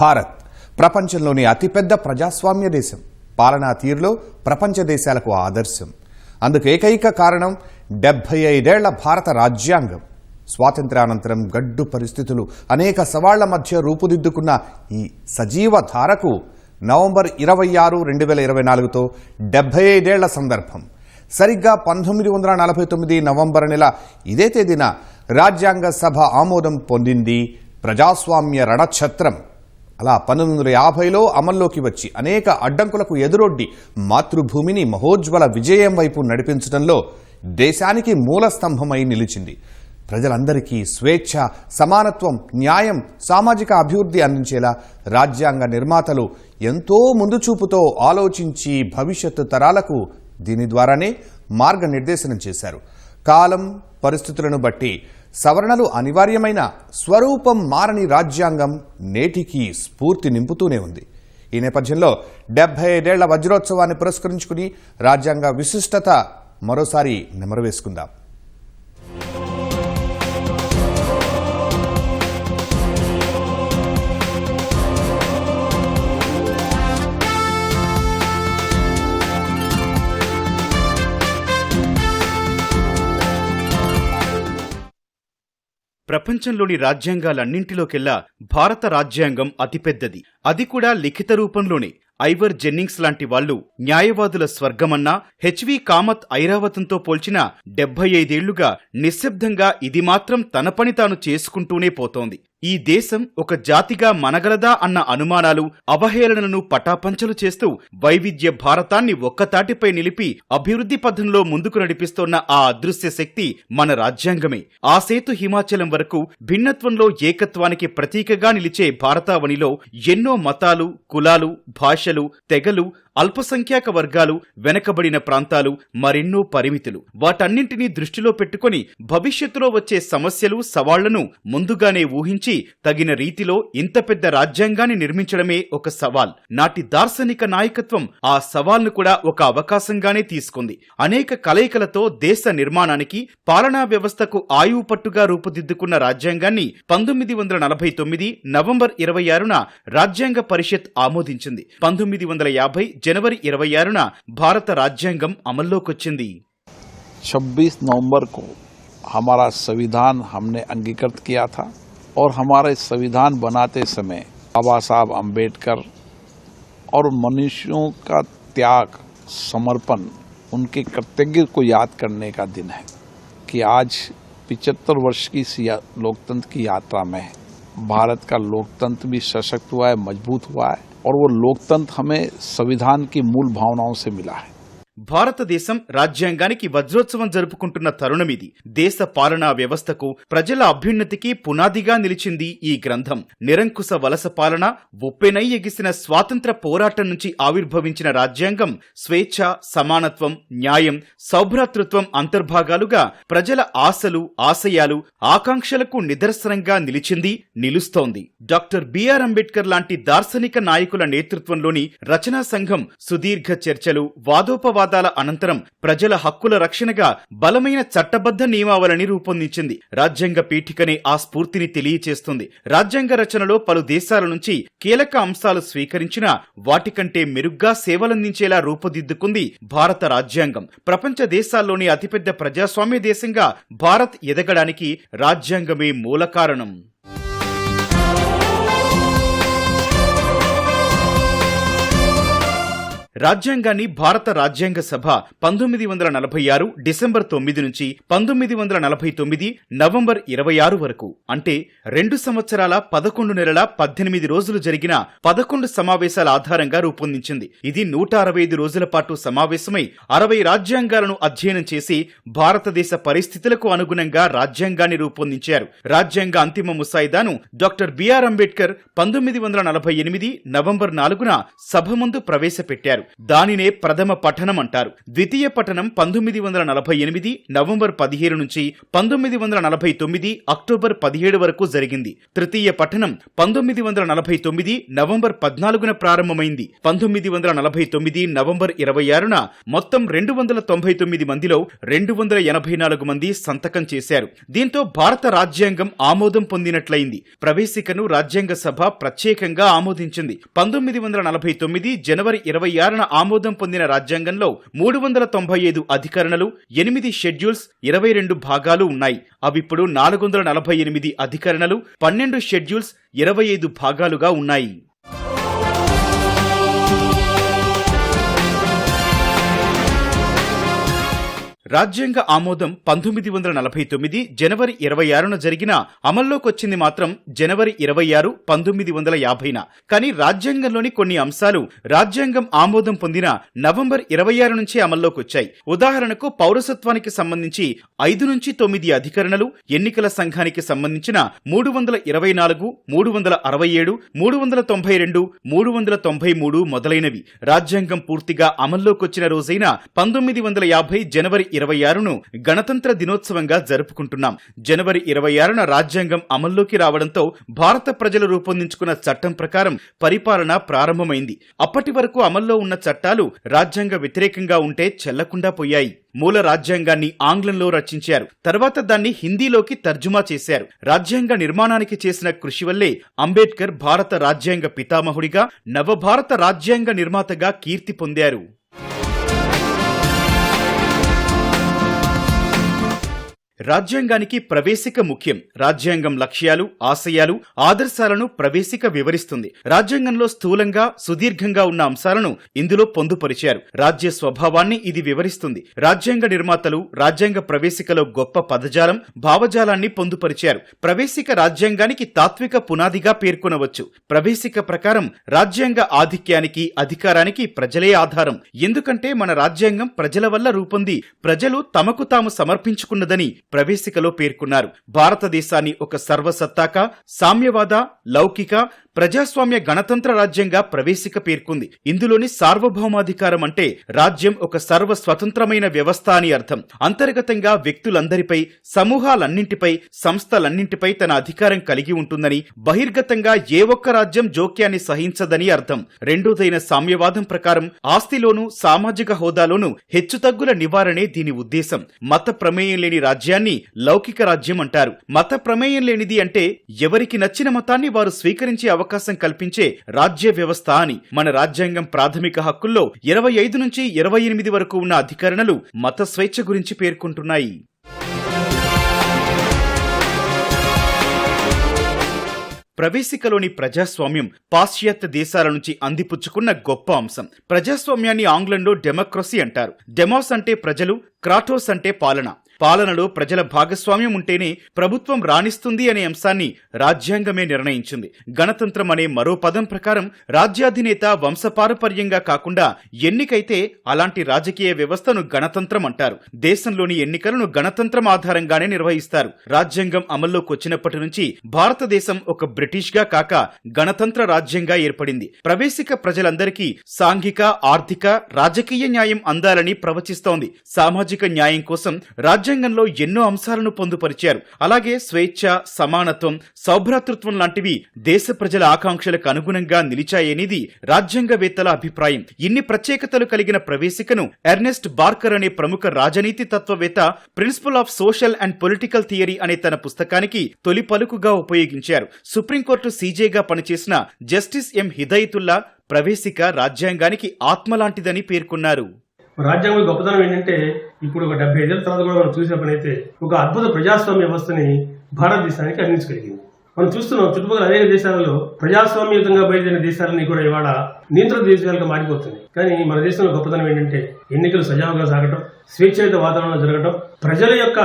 భారత్. ప్రపంచంలోని అతిపెద్ద ప్రజాస్వామ్య దేశం. పాలనా తీరులో ప్రపంచ దేశాలకు ఆదర్శం. అందుకు ఏకైక కారణం డెబ్బై ఐదేళ్ళ భారత రాజ్యాంగం. స్వాతంత్ర్యానంతరం గడ్డు పరిస్థితులు అనేక సవాళ్ళ మధ్య రూపుదిద్దుకున్న ఈ సజీవ ధారకు నవంబర్ ఇరవై ఆరు రెండు వేల ఇరవై నాలుగుతో డెబ్బై ఐదేళ్ళ సందర్భం. సరిగ్గా పంతొమ్మిది వందల నలభై తొమ్మిది నవంబర్ నెల ఇదే తేదీన రాజ్యాంగ సభ ఆమోదం పొందింది ప్రజాస్వామ్య రణఛత్రం. అలా పంతొమ్మిది వందల యాభైలో అమల్లోకి వచ్చి అనేక అడ్డంకులకు ఎదురొడ్డి మాతృభూమిని మహోజ్వల విజయం వైపు నడిపించడంలో దేశానికి మూల స్తంభమై నిలిచింది. ప్రజలందరికీ స్వేచ్ఛ సమానత్వం న్యాయం సామాజిక అభివృద్ధి అందించేలా రాజ్యాంగ నిర్మాతలు ఎంతో ముందు చూపుతో ఆలోచించి భవిష్యత్తు తరాలకు దీని ద్వారానే మార్గనిర్దేశనం చేశారు. కాలం పరిస్థితులను బట్టి సవరణలు అనివార్యమైన స్వరూపం మారని రాజ్యాంగం నేటికి స్ఫూర్తి నింపుతూనే ఉంది. ఈ నేపథ్యంలో డెబ్బై ఐదేళ్ళ వజ్రోత్సవాన్ని పురస్కరించుకుని రాజ్యాంగ విశిష్టత మరోసారి నెమరవేసుకుందాం. ప్రపంచంలోని రాజ్యాంగాలన్నింటిలోకెల్లా భారత రాజ్యాంగం అతిపెద్దది. అది కూడా లిఖిత రూపంలోనే. ఐవర్ జెన్నింగ్స్ లాంటి వాళ్ళు న్యాయవాదుల స్వర్గమన్నా హెచ్వి కామత్ ఐరావతంతో పోల్చిన డెబ్బై ఐదేళ్ళుగా నిశ్శబ్దంగా ఇది మాత్రం తన పని తాను చేసుకుంటూనే పోతోంది. ఈ దేశం ఒక జాతిగా మనగలదా అన్న అనుమానాలు అవహేళనను పటాపంచలు చేస్తూ వైవిధ్య భారతాన్ని ఒక్కతాటిపై నిలిపి అభివృద్ధి పథంలో ముందుకు నడిపిస్తోన్న ఆ అదృశ్య శక్తి మన రాజ్యాంగమే. ఆ సేతు హిమాచలం వరకు భిన్నత్వంలో ఏకత్వానికి ప్రతీకగా నిలిచే భారతావనిలో ఎన్నో మతాలు కులాలు భాషలు తెగలు అల్పసంఖ్యాక వర్గాలు వెనకబడిన ప్రాంతాలు మరెన్నో పరిమితులు. వాటన్నింటినీ దృష్టిలో పెట్టుకొని భవిష్యత్తులో వచ్చే సమస్యలు సవాళ్ళను ముందుగానే ఊహించి తగిన రీతిలో ఇంత పెద్ద రాజ్యాంగాన్ని నిర్మించడమే ఒక సవాల్. నాటి దార్శనిక నాయకత్వం ఆ సవాల్ను కూడా ఒక అవకాశంగానే తీసుకుంది. అనేక కలయికలతో దేశ నిర్మాణానికి పాలనా వ్యవస్థకు ఆయువు పట్టుగా రూపుదిద్దుకున్న రాజ్యాంగాన్ని పంతొమ్మిది వందల నలభై తొమ్మిది నవంబర్ ఇరవై ఆరున రాజ్యాంగ పరిషత్ ఆమోదించింది. పంతొమ్మిది వందల యాభై జనవరి ఇరవై ఆరున భారత రాజ్యాంగం అమల్లోకొచ్చింది 26 नवंबर को हमारा संविधान हमने अंगीकृत किया था और हमारे संविधान बनाते समय बाबा साहब अम्बेडकर और मनुष्यों का त्याग समर्पण उनके कर्तव्य को याद करने का दिन है कि आज पिचहत्तर वर्ष की इस या- लोकतंत्र की यात्रा में भारत का लोकतंत्र भी सशक्त हुआ है मजबूत हुआ है और वो लोकतंत्र हमें संविधान की मूल भावनाओं से मिला है। భారతదేశం రాజ్యాంగానికి వజ్రోత్సవం జరుపుకుంటున్న తరుణమిది. దేశ పాలనా వ్యవస్థకు ప్రజల అభ్యున్నతికి పునాదిగా నిలిచింది ఈ గ్రంథం. నిరంకుశ వలస పాలన ఉప్పెనై ఎగిసిన స్వాతంత్ర పోరాటం నుంచి ఆవిర్భవించిన రాజ్యాంగం స్వేచ్ఛ సమానత్వం న్యాయం సౌభ్రాతృత్వం అంతర్భాగాలుగా ప్రజల ఆశలు ఆశయాలు ఆకాంక్షలకు నిదర్శనంగా నిలిచింది నిలుస్తోంది. డాక్టర్ బిఆర్ అంబేద్కర్ లాంటి దార్శనిక నాయకుల నేతృత్వంలోని రచనా సంఘం సుదీర్ఘ చర్చలు వాదాల అనంతరం ప్రజల హక్కుల రక్షణగా బలమైన చట్టబద్ధ నియమావళిని రూపొందించింది. రాజ్యాంగ పీఠికనే ఆ స్ఫూర్తిని తెలియచేస్తుంది. రాజ్యాంగ రచనలో పలు దేశాల నుంచి కీలక అంశాలు స్వీకరించిన వాటికంటే మెరుగ్గా సేవలందించేలా రూపుదిద్దుకుంది భారత రాజ్యాంగం. ప్రపంచ దేశాల్లోని అతిపెద్ద ప్రజాస్వామ్య దేశంగా భారత్ ఎదగడానికి రాజ్యాంగమే మూల కారణం రాజ్యాంగాన్ని భారత రాజ్యాంగ సభ పంతొమ్మిది వందల నలభై ఆరు డిసెంబర్ తొమ్మిది నుంచి పంతొమ్మిది వందల నలభై తొమ్మిది నవంబర్ ఇరవై ఆరు వరకు అంటే రెండు సంవత్సరాల పదకొండు నెలల పద్దెనిమిది రోజులు జరిగిన పదకొండు సమావేశాల ఆధారంగా రూపొందించింది. ఇది నూట అరవై ఐదు రోజుల పాటు సమావేశమై అరవై రాజ్యాంగాలను అధ్యయనం చేసి భారతదేశ పరిస్థితులకు అనుగుణంగా రాజ్యాంగాన్ని రూపొందించారు. రాజ్యాంగ అంతిమ ముసాయిదాను డాక్టర్ బిఆర్ అంబేద్కర్ పంతొమ్మిది వందల నలభై ఎనిమిది నవంబర్ నాలుగున సభ ముందు ప్రవేశపెట్టారు. దానినే ప్రథమ పఠనం అంటారు. ద్వితీయ పఠనం పంతొమ్మిది వందల నలభై ఎనిమిది నవంబర్ పదిహేను నుంచి పంతొమ్మిది వందల నలభై తొమ్మిది అక్టోబర్ పదిహేడు వరకు జరిగింది. తృతీయ పఠనం పంతొమ్మిది వందల నలభై తొమ్మిది నవంబర్ పద్నాలుగున ప్రారంభమైంది. పంతొమ్మిది వందల నలభై తొమ్మిది నవంబర్ ఇరవై ఆరున మొత్తం రెండు వందల తొంభై తొమ్మిది మందిలో రెండు వందల ఎనభై నాలుగు మంది సంతకం చేశారు. దీంతో భారత రాజ్యాంగం ఆమోదం పొందినట్లయింది. ప్రవేశికను రాజ్యాంగ సభ ప్రత్యేకంగా ఆమోదించింది. పంతొమ్మిది వందల నలభై తొమ్మిది జనవరి ఇరవై ఆరు ఆరున ఆమోదం పొందిన రాజ్యాంగంలో మూడు వందల తొంభై ఐదు అధికరణలు ఎనిమిది షెడ్యూల్స్ ఇరవై రెండు భాగాలు ఉన్నాయి. అవిప్పుడు నాలుగు వందల నలభై ఎనిమిది అధికరణలు పన్నెండు షెడ్యూల్స్ ఇరవై ఐదు భాగాలుగా ఉన్నాయి. రాజ్యాంగ ఆమోదం పంతొమ్మిది వందల నలభై తొమ్మిది జనవరి ఇరవై ఆరున జరిగిన అమల్లోకొచ్చింది మాత్రం జనవరి ఇరవై ఆరు పంతొమ్మిది వందల యాభైన. కానీ రాజ్యాంగంలోని కొన్ని అంశాలు రాజ్యాంగం ఆమోదం పొందిన నవంబర్ ఇరవై ఆరు నుంచి అమల్లోకొచ్చాయి. ఉదాహరణకు పౌరసత్వానికి సంబంధించి ఐదు నుంచి తొమ్మిది అధికరణలు ఎన్నికల సంఘానికి సంబంధించిన మూడు వందల ఇరవై నాలుగు మూడు వందల అరవై ఏడు మూడు వందల తొంభై రెండు మూడు వందల తొంభై మూడు మొదలైనవి. రాజ్యాంగం పూర్తిగా అమల్లోకొచ్చిన రోజైన పంతొమ్మిది వందల యాభై జనవరి ఇరవై ఆరును గణతంత్ర దినోత్సవంగా జరుపుకుంటున్నాం. జనవరి ఇరవై ఆరున రాజ్యాంగం అమల్లోకి రావడంతో భారత ప్రజలు రూపొందించుకున్న చట్టం ప్రకారం పరిపాలన ప్రారంభమైంది. అప్పటి వరకు అమల్లో ఉన్న చట్టాలు రాజ్యాంగ వ్యతిరేకంగా ఉంటే చెల్లకుండా పోయాయి. మూల రాజ్యాంగాన్ని ఆంగ్లంలో రచించారు. తర్వాత దాన్ని హిందీలోకి తర్జుమా చేశారు. రాజ్యాంగ నిర్మాణానికి చేసిన కృషి వల్లే అంబేద్కర్ భారత రాజ్యాంగ పితామహుడిగా నవభారత రాజ్యాంగ నిర్మాతగా కీర్తి పొందారు. రాజ్యాంగానికి ప్రవేశిక ముఖ్యం. రాజ్యాంగం లక్ష్యాలు ఆశయాలు ఆదర్శాలను ప్రవేశిక వివరిస్తుంది. రాజ్యాంగంలో స్థూలంగా సుదీర్ఘంగా ఉన్న అంశాలను ఇందులో పొందుపరిచారు. రాజ్య స్వభావాన్ని ఇది వివరిస్తుంది. రాజ్యాంగ నిర్మాతలు రాజ్యాంగ ప్రవేశికలో గొప్ప పదజాలం భావజాలాన్ని పొందుపరిచారు. ప్రవేశిక రాజ్యాంగానికి తాత్విక పునాదిగా పేర్కొనవచ్చు. ప్రవేశిక ప్రకారం రాజ్యాంగ ఆధిక్యానికి అధికారానికి ప్రజలే ఆధారం. ఎందుకంటే మన రాజ్యాంగం ప్రజల వల్ల రూపొంది. ప్రజలు తమకు తాము సమర్పించుకున్నదని ప్రవేశికలో పేర్కొన్నారు. భారతదేశాన్ని ఒక సర్వసత్తాక సామ్యవాద లౌకిక ప్రజాస్వామ్య గణతంత్ర రాజ్యంగా ప్రవేశిక పేర్కొంది. ఇందులోని సార్వభౌమాధికారం అంటే రాజ్యం ఒక సర్వ స్వతంత్రమైన వ్యవస్థ అని అర్థం. అంతర్గతంగా వ్యక్తులందరిపై సమూహాలన్నింటిపై సంస్థలన్నింటిపై తన అధికారం కలిగి ఉంటుందని బహిర్గతంగా ఏ ఒక్క రాజ్యం జోక్యాన్ని సహించదని అర్థం. రెండోదైన సామ్యవాదం ప్రకారం ఆస్తిలోనూ సామాజిక హోదాలోనూ హెచ్చుతగ్గుల నివారణే దీని ఉద్దేశం. మత ప్రమేయం లేని రాజ్యాన్ని లౌకిక రాజ్యం అంటారు. మత ప్రమేయం లేనిది అంటే ఎవరికి నచ్చిన మతాన్ని వారు స్వీకరించే అవకాశం కల్పించే రాజ్య వ్యవస్థ అని మన రాజ్యాంగం ప్రాథమిక హక్కుల్లో ఇరవై ఐదు నుంచి ఇరవై ఎనిమిది వరకు ఉన్న అధికరణలు మత స్వేచ్ఛ గురించి పేర్కొంటున్నాయి. ప్రవేశికలోని ప్రజాస్వామ్యం పాశ్చాత్య దేశాల నుంచి అందిపుచ్చుకున్న గొప్ప అంశం. ప్రజాస్వామ్యాన్ని ఆంగ్లంలో డెమోక్రసీ అంటారు. డెమోస్ అంటే ప్రజలు క్రాటోస్ అంటే పాలన. పాలనలో ప్రజల భాగస్వామ్యం ఉంటేనే ప్రభుత్వం రాణిస్తుంది అనే అంశాన్ని రాజ్యాంగమే నిర్ణయించింది. గణతంత్రం అనే మరో పదం ప్రకారం రాజ్యాధినేత వంశపారపర్యంగా కాకుండా ఎన్నికైతే అలాంటి రాజకీయ వ్యవస్థను గణతంత్రం అంటారు. దేశంలోని ఎన్నికలను గణతంత్రం ఆధారంగానే నిర్వహిస్తారు. రాజ్యాంగం అమల్లోకి వచ్చినప్పటి నుంచి భారతదేశం ఒక బ్రిటిష్గా కాక గణతంత్ర రాజ్యంగా ఏర్పడింది. ప్రవేశిక ప్రజలందరికీ సాంఘిక ఆర్థిక రాజకీయ న్యాయం అందాలని ప్రవచిస్తోంది. సామాజిక న్యాయం కోసం రాజ్య రాజ్యాంగంలో ఎన్నో అంశాలను పొందుపరిచారు. అలాగే స్వేచ్ఛ సమానత్వం సౌభ్రాతృత్వం లాంటివి దేశ ప్రజల ఆకాంక్షలకు అనుగుణంగా నిలిచాయనేది రాజ్యాంగవేత్తల అభిప్రాయం. ఇన్ని ప్రత్యేకతలు కలిగిన ప్రవేశికను ఎర్నెస్ట్ బార్కర్ అనే ప్రముఖ రాజనీతి తత్వవేత్త principle of social and political theory అనే తన పుస్తకానికి తొలి పలుకుగా ఉపయోగించారు. సుప్రీంకోర్టు సీజేగా పనిచేసిన జస్టిస్ ఎం. హిదయతుల్లా ప్రవేశిక రాజ్యాంగానికి ఆత్మలాంటిదని పేర్కొన్నారు. రాజ్యాంగం గొప్పతనం ఏంటంటే ఇప్పుడు ఒక డెబ్బై ఐదేళ్ళ తర్వాత కూడా మనం చూసిన పని అయితే ఒక అద్భుత ప్రజాస్వామ్య వ్యవస్థని భారతదేశానికి అందించగలిగింది. మనం చూస్తున్నాం చుట్టుపక్కల అనేక దేశాలలో ప్రజాస్వామ్యతంగా బయలుదేరిన దేశాలని కూడా ఇవాళ నియంత్రణ దేశాలుగా మారిపోతుంది కానీ మన దేశంలో గొప్పతనం ఏంటంటే ఎన్నికలు సజావుగా సాగటం స్వేచ్ఛాయుత వాతావరణంలో జరగటం ప్రజల యొక్క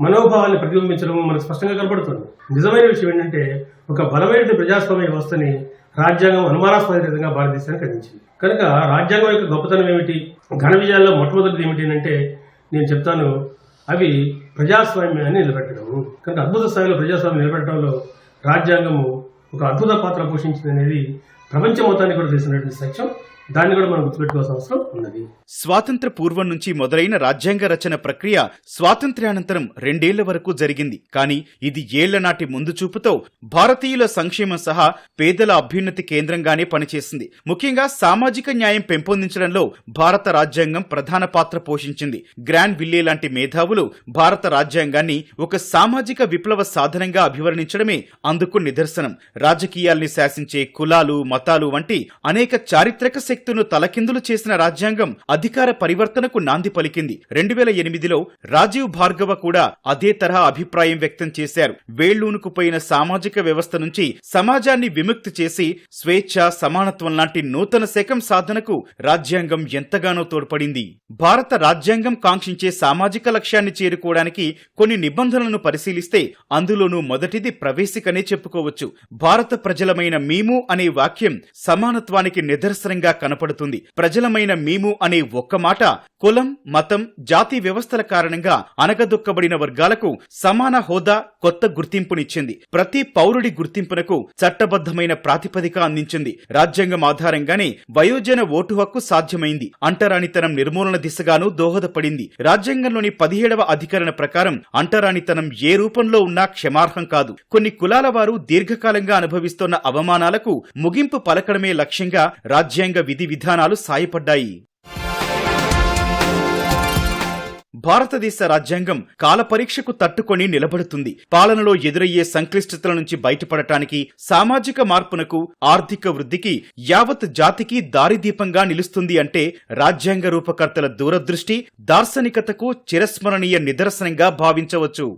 మనోభావాన్ని ప్రతిబింబించడం మనకు స్పష్టంగా కనబడుతుంది. నిజమైన విషయం ఏంటంటే ఒక బలమైన ప్రజాస్వామ్య వ్యవస్థని రాజ్యాంగం అనుమానాస్పదంగా భారతదేశానికి అందించింది కనుక రాజ్యాంగం యొక్క గొప్పతనం ఏమిటి? ఘన విజయాల్లో మొట్టమొదటిది ఏమిటి అంటే నేను చెప్తాను అవి ప్రజాస్వామ్యాన్ని నిలబెట్టడం. కనుక అద్భుత స్థాయిలో ప్రజాస్వామ్యం నిలబెట్టడంలో రాజ్యాంగము ఒక అద్భుత పాత్ర పోషించింది అనేది ప్రపంచం మొత్తానికి కూడా తెలిసినటువంటి సత్యం. దాన్ని కూడా మనం గుర్తుపెట్టుకోవాల్సిన అవసరం ఉన్నది. స్వాతంత్ర పూర్వం నుంచి మొదలైన రాజ్యాంగ రచన ప్రక్రియ స్వాతంత్ర్యానంతరం రెండేళ్ళ వరకు జరిగింది. కానీ ఇది ఏళ్ళ నాటి ముందు చూపుతో భారతీయుల సంక్షేమం సహా పేదల అభ్యున్నతి కేంద్రంగానే పనిచేసింది. ముఖ్యంగా సామాజిక న్యాయం పెంపొందించడంలో భారత రాజ్యాంగం ప్రధాన పాత్ర పోషించింది. గ్రాండ్ విల్లే లాంటి మేధావులు భారత రాజ్యాంగాన్ని ఒక సామాజిక విప్లవ సాధనంగా అభివర్ణించడమే అందుకు నిదర్శనం. రాజకీయాల్ని శాసించే కులాలు మతాలు వంటి అనేక చారిత్రక శక్తులను తలకిందులు చేసిన రాజ్యాంగం అధికార పరివర్తనకు నాంది పలికింది. రెండు వేల ఎనిమిదిలో రాజీవ్ భార్గవ కూడా అదే తరహా అభిప్రాయం వ్యక్తం చేశారు. వేళ్ళూనుకుపోయిన సామాజిక వ్యవస్థ నుంచి సమాజాన్ని విముక్తి చేసి స్వేచ్ఛ సమానత్వం లాంటి నూతన శకం సాధనకు రాజ్యాంగం ఎంతగానో తోడ్పడింది. భారత రాజ్యాంగం కాంక్షించే సామాజిక లక్ష్యాన్ని చేరుకోవడానికి కొన్ని నిబంధనలను పరిశీలిస్తే అందులోనూ మొదటిది ప్రవేశికనే చెప్పుకోవచ్చు. భారత ప్రజలమైన మేము అనే వాక్యం సమానత్వానికి నిదర్శనంగా కనపడుతుంది. ప్రజలమైన మేము అనే ఒక్క మాట కులం మతం జాతి వ్యవస్థల కారణంగా అనగదొక్కబడిన వర్గాలకు సమాన హోదా కొత్త గుర్తింపునిచ్చింది. ప్రతి పౌరుడి గుర్తింపునకు చట్టబద్ధమైన ప్రాతిపదిక అందించింది. రాజ్యాంగం ఆధారంగానే వయోజన ఓటు హక్కు సాధ్యమైంది. అంటరానితనం నిర్మూలన దిశగానూ దోహదపడింది. రాజ్యాంగంలోని పదిహేడవ అధికరణ ప్రకారం అంటరానితనం ఏ రూపంలో ఉన్నా క్షమార్హం కాదు. కొన్ని కులాల వారు దీర్ఘకాలంగా అనుభవిస్తున్న అవమానాలకు ముగింపు పలకడమే లక్ష్యంగా రాజ్యాంగ విధి విధానాలు సాయపడ్డాయి. భారతదేశ రాజ్యాంగం కాలపరీక్షకు తట్టుకొని నిలబడుతుంది. పాలనలో ఎదురయ్యే సంక్లిష్టతల నుంచి బయటపడటానికి సామాజిక మార్పునకు ఆర్థిక వృద్ధికి యావత్ జాతికి దారిదీపంగా నిలుస్తుంది అంటే రాజ్యాంగ రూపకర్తల దూరదృష్టి దార్శనికతకు చిరస్మరణీయ నిదర్శనంగా భావించవచ్చు.